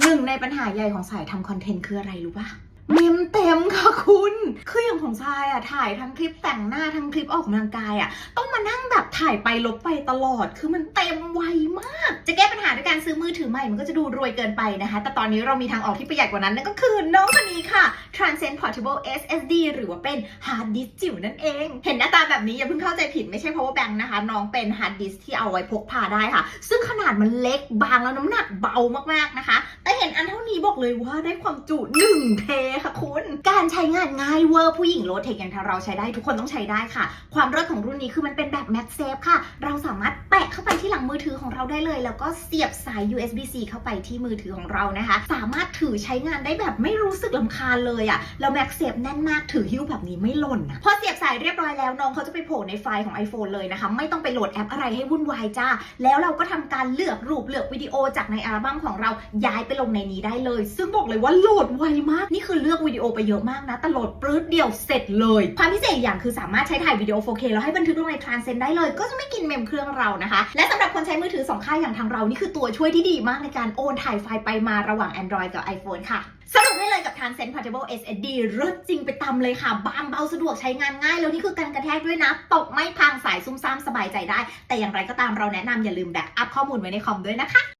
หนึ่งในปัญหาใหญ่ของสายทำคอนเทนต์คืออะไรรู้ปะเมมเต็มค่ะคุณ คืออย่างของทรายอะถ่ายทั้งคลิปแต่งหน้าทั้งคลิปออกกำลังกายอะต้องมานั่งแบบถ่ายไปลบไปตลอด คือมันเต็มไวมาก จะแก้ปัญหาด้วยการซื้อมือถือใหม่มันก็จะดูรวยเกินไปนะคะ แต่ตอนนี้เรามีทางออกที่ประหยัดกว่านั้นนั่นก็คือน้องคนนี้ค่ะ Transcend Portable SSD หรือว่าเป็น Hard Disk จิ๋วนั่นเอง เห็นหน้าตาแบบนี้อย่าเพิ่งเข้าใจผิดไม่ใช่ power bank นะคะ น้องเป็น Hard Disk ที่เอาไว้พกพาได้ค่ะ ซึ่งขนาดมันเล็กบางแล้วน้ำหนักเบามากๆนะคะ บอกเลยว่าได้ความจุหนึ่งเทค่ะ คุณกง่ายเวอร์ผู้หญิงโลเทคอย่างทาเราใช้ได้ทุกคนต้องใช้ได้ค่ะ ความเลิศของรุ่นนี้คือมันเป็นแบบ Max Safe ค่ะ เราสามารถแปะเข้าไปที่หลังมือถือของเราได้เลย แล้วก็เสียบสาย USB-C เข้าไปที่มือถือของเรานะคะ สามารถถือใช้งานได้แบบไม่รู้สึกลำคาญเลยอะ่ะแล้ว Max Safe แน่นมากถือหิ้วแบบนี้ไม่หล่นนะพอเสียบสายเรียบร้อยแล้วน้องเขาจะไปโผล่ในไฟล์ของ iPhone เลยนะคะ ไม่ต้องไปโหลดแอปอะไรให้วุ่นวายจ้า แล้วเราก็ทำการเลือกรูปเลือกวิดีโอจากในอัลบั้มของเราย้ายไปลงในนี้ได้เลย ซึ่งบอกเลยว่าโหลดไวมาก นี่คือเลือกวิดีโอไปเยอะมากนะแต่โหลดปรื๊ดเดียวเสร็จเลย ความพิเศษอย่างคือสามารถใช้ถ่ายวิดีโอ 4K แล้วให้บันทึกลงใน Transcend ได้เลย ก็จะไม่กินเมมเครื่องเรานะคะ และสำหรับคนใช้มือถือสองค่ายอย่างทางเรานี่คือตัวช่วยที่ดีมากในการโอนถ่ายไฟล์ไปมาระหว่าง Android กับ iPhone ค่ะสรุปได้เลยกับ Transcend Portable SSD รถจริงไปตำเลยค่ะ บางเบาสะดวกใช้งานง่ายแล้วนี่คือการกระแทกด้วยนะ ตกไม่พังสายซุ่มซ่ามสบายใจได้ แต่อย่างไรก็ตามเราแนะนำอย่าลืมแบ็กอัพข้อมูลไว้ในคอมด้วยนะคะ